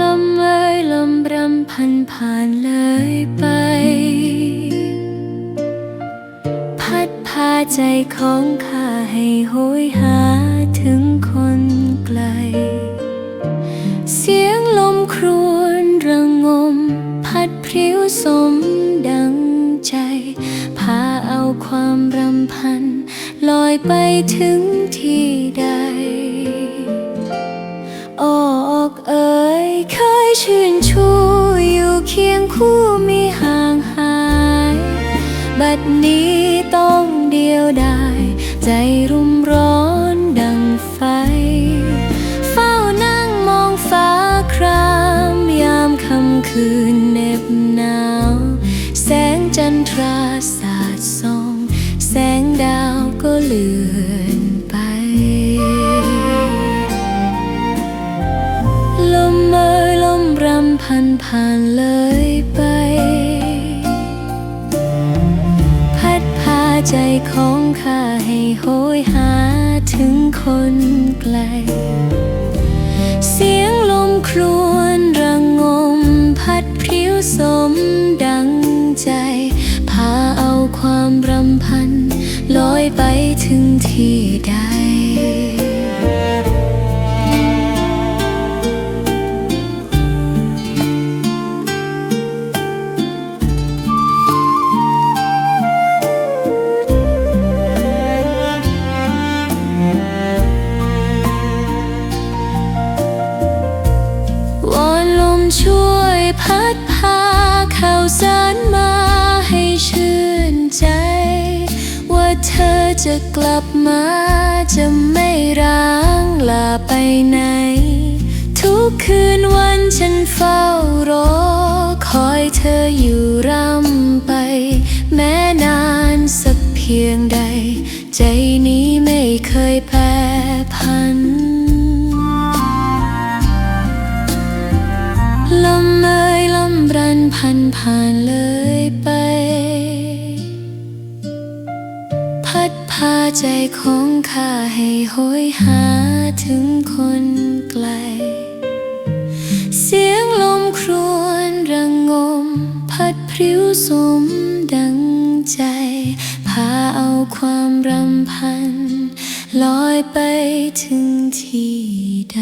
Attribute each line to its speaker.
Speaker 1: ลมเอ่ยลมรำพันผ่านเลยไป พัดพาใจของข้าให้โหยหาถึงคน เสียงลมครวญระงม พัดพริ้วสมดังใจ พาเอาความรำพัน ลอยไปถึงที่ใดออกเอ่ยเคยชื่นชูอยู่เคียงคู่มีห่างหาย บัดนี้ต้องเดียวดายใจ คืนเหน็บหนาว แสงจันทราสาดส่อง แสงดาวก็เลือนไป ลมเอ่ยลมรำพันผ่านเลยไป พัดพาใจของข้าให้โหยหาถึงคนไกล ไปถึงที่ใด วอนลมช่วยพัด จะกลับมาจะไม่ร้างลาไปไหน ทุกคืนวันฉันเฝ้ารอ คอยเธออยู่ร่ำไป แม้นานสักเพียงใด ใจนี้ไม่เคยแปรพันลมเอ่ยลมรันพันผ่านเลยไป ใจของข้าให้โหยหาถึงคนไกล เสียงลมครวนระงม พัดพริ้วสมดังใจ พาเอาความรำพัน ลอยไปถึงที่ใด